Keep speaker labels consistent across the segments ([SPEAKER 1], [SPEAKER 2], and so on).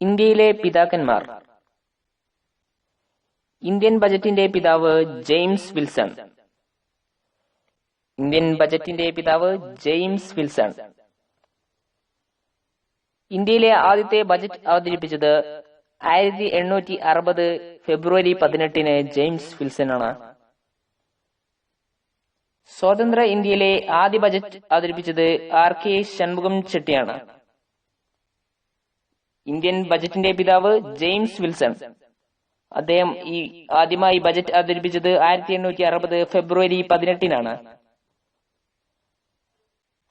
[SPEAKER 1] ഇന്ത്യയിലെ പിതാക്കന്മാർ. ഇന്ത്യൻ ബജറ്റിന്റെ പിതാവ് ജെയിംസ് വിൽസൺ. ഇന്ത്യൻ ബജറ്റിന്റെ പിതാവ് ജെയിംസ് വിൽസൺ. ഇന്ത്യയിലെ ആദ്യത്തെ ബജറ്റ് അവതരിപ്പിച്ചത് ആയിരത്തി എണ്ണൂറ്റി അറുപത് ഫെബ്രുവരി പതിനെട്ടിന് ജെയിംസ് വിൽസൺ ആണ് സ്വതന്ത്ര ഇന്ത്യയിലെ ആദ്യ ബജറ്റ് അവതരിപ്പിച്ചത് ആർ കെ ഷൺമുഖം ചെട്ടിയാണ്. ഇന്ത്യൻ ബജറ്റിന്റെ പിതാവ് ജെയിംസ് വിൽസൺ. അദ്ദേഹം ഈ ആദ്യമായി ബജറ്റ് അവതരിപ്പിച്ചത് ആയിരത്തി എണ്ണൂറ്റി അറുപത് ഫെബ്രുവരി പതിനെട്ടിനാണ്.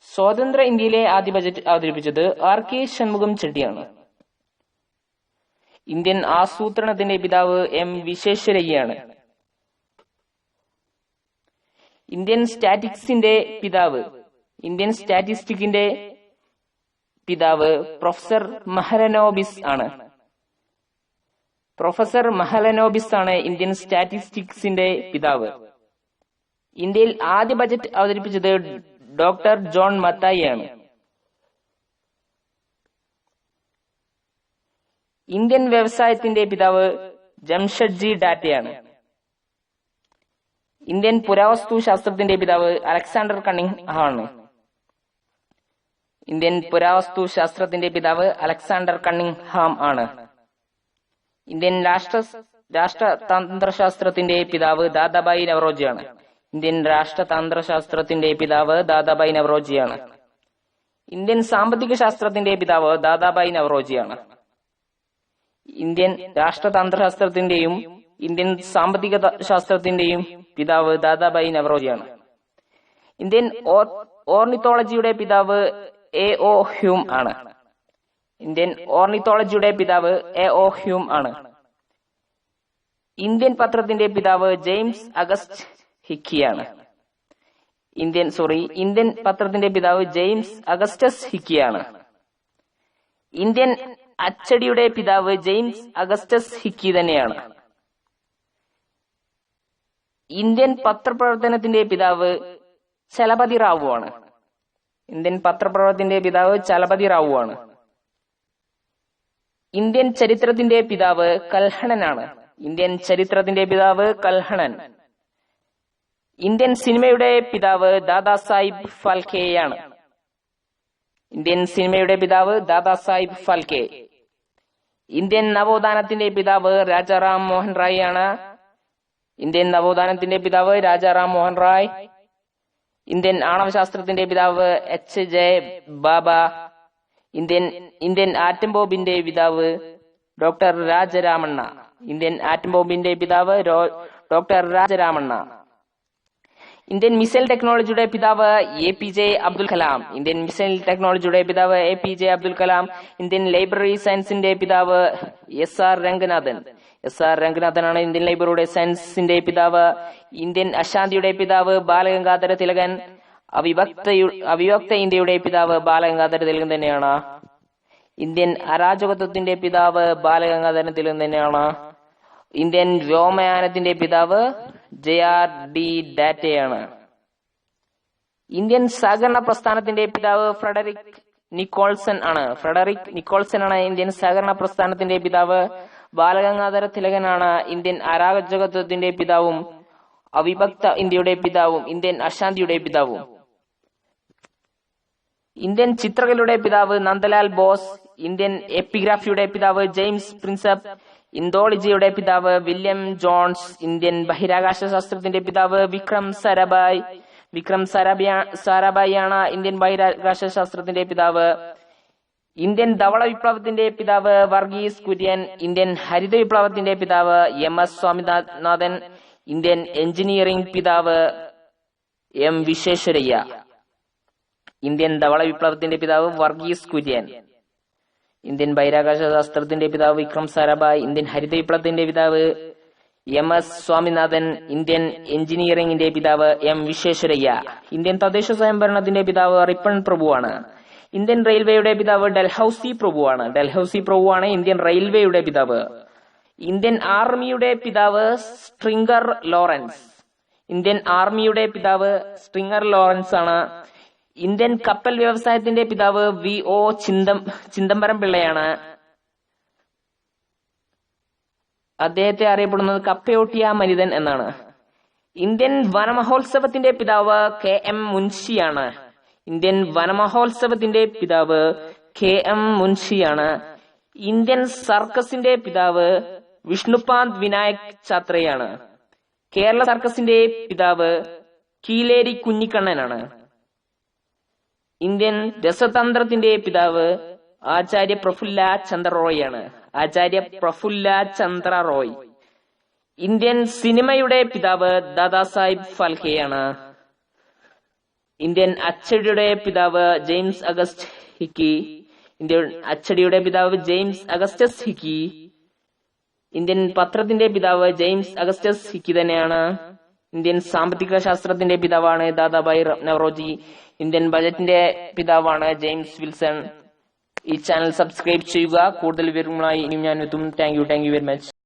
[SPEAKER 1] സ്വതന്ത്ര ഇന്ത്യയിലെ ആദ്യ ബജറ്റ് അവതരിപ്പിച്ചത് ആർ കെ ഷൺമുഖം ചെട്ടിയാണ്. ഇന്ത്യൻ ആസൂത്രണത്തിന്റെ പിതാവ് എം വിശ്വേശ്വരയ്യാണ്. ഇന്ത്യൻ സ്റ്റാറ്റിക്സിന്റെ പിതാവ് ഇന്ത്യൻ സ്റ്റാറ്റിസ്റ്റിക്കിന്റെ പിതാവ് പ്രൊഫസർ മഹലനോബിസ് ആണ്. പ്രൊഫസർ മഹലനോബിസ് ആണ് ഇന്ത്യൻ സ്റ്റാറ്റിസ്റ്റിക്സിന്റെ പിതാവ്. ഇന്ത്യയിൽ ആദ്യ ബജറ്റ് അവതരിപ്പിച്ചത് ഡോക്ടർ ജോൺ മത്തായി ആണ്. ഇന്ത്യൻ വ്യവസായത്തിന്റെ പിതാവ് ജംഷഡ്ജി ഡാറ്റയാണ് ഇന്ത്യൻ പുരാവസ്തു ശാസ്ത്രത്തിന്റെ പിതാവ് അലക്സാണ്ടർ കണ്ണിംഗ് ആണ്. ഇന്ത്യൻ പുരാവസ്തു ശാസ്ത്രത്തിന്റെ പിതാവ് അലക്സാണ്ടർ കണ്ണിങ് ഹാം ആണ്. ഇന്ത്യൻ രാഷ്ട്ര രാഷ്ട്രതന്ത്രശാസ്ത്രത്തിന്റെ പിതാവ് ദാദാബായി നവറോജിയാണ്. ഇന്ത്യൻ രാഷ്ട്രതന്ത്രശാസ്ത്രത്തിന്റെ പിതാവ് ദാദാബായി നവറോജിയാണ്. ഇന്ത്യൻ സാമ്പത്തിക ശാസ്ത്രത്തിന്റെ പിതാവ് ദാദാബായി നവറോജിയാണ്. ഇന്ത്യൻ രാഷ്ട്രതന്ത്രശാസ്ത്രത്തിന്റെയും ഇന്ത്യൻ സാമ്പത്തിക ശാസ്ത്രത്തിന്റെയും പിതാവ് ദാദാബായി നവറോജിയാണ്. ഇന്ത്യൻ ഓർ- ഓർണിത്തോളജിയുടെ പിതാവ് എ ഒ ഹ്യൂം ആണ്. ഇന്ത്യൻ ഓർണിത്തോളജിയുടെ പിതാവ് എ ഒ ഹ്യൂം ആണ്. ഇന്ത്യൻ പത്രത്തിന്റെ പിതാവ് ജെയിംസ് അഗസ്റ്റ് ഹിക്കിയാണ് ഇന്ത്യൻ സോറി ഇന്ത്യൻ പത്രത്തിന്റെ പിതാവ് ജെയിംസ് അഗസ്റ്റസ് ഹിക്കിയാണ് ഇന്ത്യൻ അച്ചടിയുടെ പിതാവ് ജെയിംസ് അഗസ്റ്റസ് ഹിക്കി തന്നെയാണ്. ഇന്ത്യൻ പത്രപ്രവർത്തനത്തിന്റെ പിതാവ് ചലപതി റാവു ആണ്. ഇന്ത്യൻ പത്രപ്രവർത്തനത്തിന്റെ പിതാവ് ചലപതി റാവു ആണ് ഇന്ത്യൻ ചരിത്രത്തിന്റെ പിതാവ് കൽഹണനാണ്. ഇന്ത്യൻ ചരിത്രത്തിന്റെ പിതാവ് കൽഹണൻ. ഇന്ത്യൻ സിനിമയുടെ പിതാവ് ദാദാ സാഹിബ് ഫാൽക്കെയാണ്. ഇന്ത്യൻ സിനിമയുടെ പിതാവ് ദാദാ സാഹിബ് ഫാൽക്കെ. ഇന്ത്യൻ നവോത്ഥാനത്തിന്റെ പിതാവ് രാജാറാം മോഹൻ റായ് ആണ് ഇന്ത്യൻ നവോത്ഥാനത്തിന്റെ പിതാവ് രാജാറാം മോഹൻ റായ്. ഇന്ത്യൻ ആണവശാസ്ത്രത്തിന്റെ പിതാവ് H. J. Bhabha Indian Indian atom ബോംബിന്റെ പിതാവ് ഡോക്ടർ രാജരാമണ്ണ ഇന്ത്യൻ ആറ്റം ബോംബിന്റെ പിതാവ് ഡോക്ടർ രാജരാമണ്ണ. ഇന്ത്യൻ മിസൈൽ ടെക്നോളജിയുടെ പിതാവ് A P J Abdul Kalam Indian missile ടെക്നോളജിയുടെ പിതാവ് A P J Abdul Kalam Indian library സയൻസിന്റെ പിതാവ് S R Ranganathan S R രംഗനാഥനാണ് Indian ലൈബ്രറിയുടെ സയൻസിന്റെ പിതാവ്. ഇന്ത്യൻ അശാന്തിയുടെ പിതാവ് ബാലഗംഗാധര തിലകൻ. അവിഭക്ത അവിഭക്ത ഇന്ത്യയുടെ പിതാവ് ബാലഗംഗാധര തിലകൻ തന്നെയാണ്. ഇന്ത്യൻ അരാജകത്വത്തിന്റെ പിതാവ് ബാലഗംഗാധര തിലകൻ തന്നെയാണ്. ഇന്ത്യൻ വ്യോമയാനത്തിന്റെ പിതാവ് ജെ ആർ ഡി ഡാറ്റയാണ്. ഇന്ത്യൻ സഹകരണ പ്രസ്ഥാനത്തിന്റെ പിതാവ് ഫ്രെഡറിക് നിക്കോൾസൺ ആണ്. ഫ്രെഡറിക് നിക്കോൾസൺ ആണ് ഇന്ത്യൻ സഹകരണ പ്രസ്ഥാനത്തിന്റെ പിതാവ്. ബാലഗംഗാധര തിലകനാണ് ഇന്ത്യൻ അരാജകത്വത്തിന്റെ പിതാവും. അവിഭക്ത ഇന്ത്യയുടെ പിതാവും. ഇന്ത്യൻ അശാന്തിയുടെ പിതാവും. ഇന്ത്യൻ ചിത്രകലയുടെ പിതാവ് നന്ദലാൽ ബോസ്. ഇന്ത്യൻ എപ്പിഗ്രാഫിയുടെ പിതാവ് ജെയിംസ് പ്രിൻസപ്പ്. ഇന്തോളജിയുടെ പിതാവ് വില്യം ജോൺസ് ഇന്ത്യൻ ബഹിരാകാശ ശാസ്ത്രത്തിന്റെ പിതാവ് വിക്രം സരബായ് വിക്രം സാരാഭായ സാരാഭായി ആണ് ഇന്ത്യൻ ബഹിരാകാശ ശാസ്ത്രത്തിന്റെ പിതാവ്. ഇന്ത്യൻ ധവള വിപ്ലവത്തിന്റെ പിതാവ് വർഗീസ് കുര്യൻ ഇന്ത്യൻ ഹരിത വിപ്ലവത്തിന്റെ പിതാവ് M S Swaminathan Indian engineering പിതാവ് എം വിശ്വേശ്വരയ്യ. ഇന്ത്യൻ ധവള വിപ്ലവത്തിന്റെ പിതാവ് വർഗീസ് കുര്യൻ. ഇന്ത്യൻ ബഹിരാകാശ ശാസ്ത്രത്തിന്റെ പിതാവ് വിക്രം സാരാഭായ് ഇന്ത്യൻ ഹരിത വിപ്ലവത്തിന്റെ പിതാവ് എം എസ് സ്വാമിനാഥൻ ഇന്ത്യൻ എഞ്ചിനീയറിംഗിന്റെ പിതാവ് എം വിശ്വേശ്വരയ്യ. ഇന്ത്യൻ തദ്ദേശ സ്വയംഭരണത്തിന്റെ പിതാവ് റിപ്പൺ പ്രഭുവാണ്. ഇന്ത്യൻ റെയിൽവേയുടെ പിതാവ് ഡൽഹൌസി പ്രഭുവാണ്. ഡൽഹൌസി പ്രഭുവാണ് ഇന്ത്യൻ റെയിൽവേയുടെ പിതാവ്. ഇന്ത്യൻ ആർമിയുടെ പിതാവ് സ്ട്രിംഗർ ലോറൻസ്. ഇന്ത്യൻ ആർമിയുടെ പിതാവ് സ്ട്രിംഗർ ലോറൻസ് ആണ് ഇന്ത്യൻ കപ്പൽ വ്യവസായത്തിന്റെ പിതാവ് വി ഒ ചിന്തം ചിന്തംബരം പിള്ളയാണ്. അദ്ദേഹത്തെ അറിയപ്പെടുന്നത് കപ്പയോട്ടിയ മനിതൻ എന്നാണ്. ഇന്ത്യൻ വനമഹോത്സവത്തിന്റെ പിതാവ് കെ എം മുൻഷിയാണ്. ഇന്ത്യൻ വനമഹോത്സവത്തിന്റെ പിതാവ് കെ എം മുൻഷിയാണ്. ഇന്ത്യൻ സർക്കസിന്റെ പിതാവ് വിഷ്ണുപാന്ത് വിനായക് ഛാത്രയാണ് കേരള സർക്കസിന്റെ പിതാവ് കീലേരി കുഞ്ഞിക്കണ്ണനാണ്. ഇന്ത്യൻ രസതന്ത്രത്തിന്റെ പിതാവ് ആചാര്യ പ്രഫുല്ല ചന്ദ്ര റോയ് ആണ് ആചാര്യ പ്രഫുല്ല ചന്ദ്ര റോയ് ഇന്ത്യൻ സിനിമയുടെ പിതാവ് ദാദാസാഹിബ് ഫാൽക്കെയാണ്. ഇന്ത്യൻ അച്ചടിയുടെ പിതാവ് ജെയിംസ് അഗസ്റ്റ് ഹിക്കി. ഇന്ത്യൻ അച്ചടിയുടെ പിതാവ് ജെയിംസ് അഗസ്റ്റസ് ഹിക്കി. ഇന്ത്യൻ പത്രത്തിന്റെ പിതാവ് ജെയിംസ് അഗസ്റ്റസ് ഹിക്കി തന്നെയാണ്. ഇന്ത്യൻ സാമ്പത്തിക ശാസ്ത്രത്തിന്റെ പിതാവാണ് ദാദാഭായ് നവറോജി. ഇന്ത്യൻ ബജറ്റിന്റെ പിതാവാണ് ജെയിംസ് വിൽസൺ. ഈ ചാനൽ സബ്സ്ക്രൈബ് ചെയ്യുക. കൂടുതൽ വിവരങ്ങളുമായി ഇനിയും ഞാൻ എത്തും. Thank you. Thank you very much.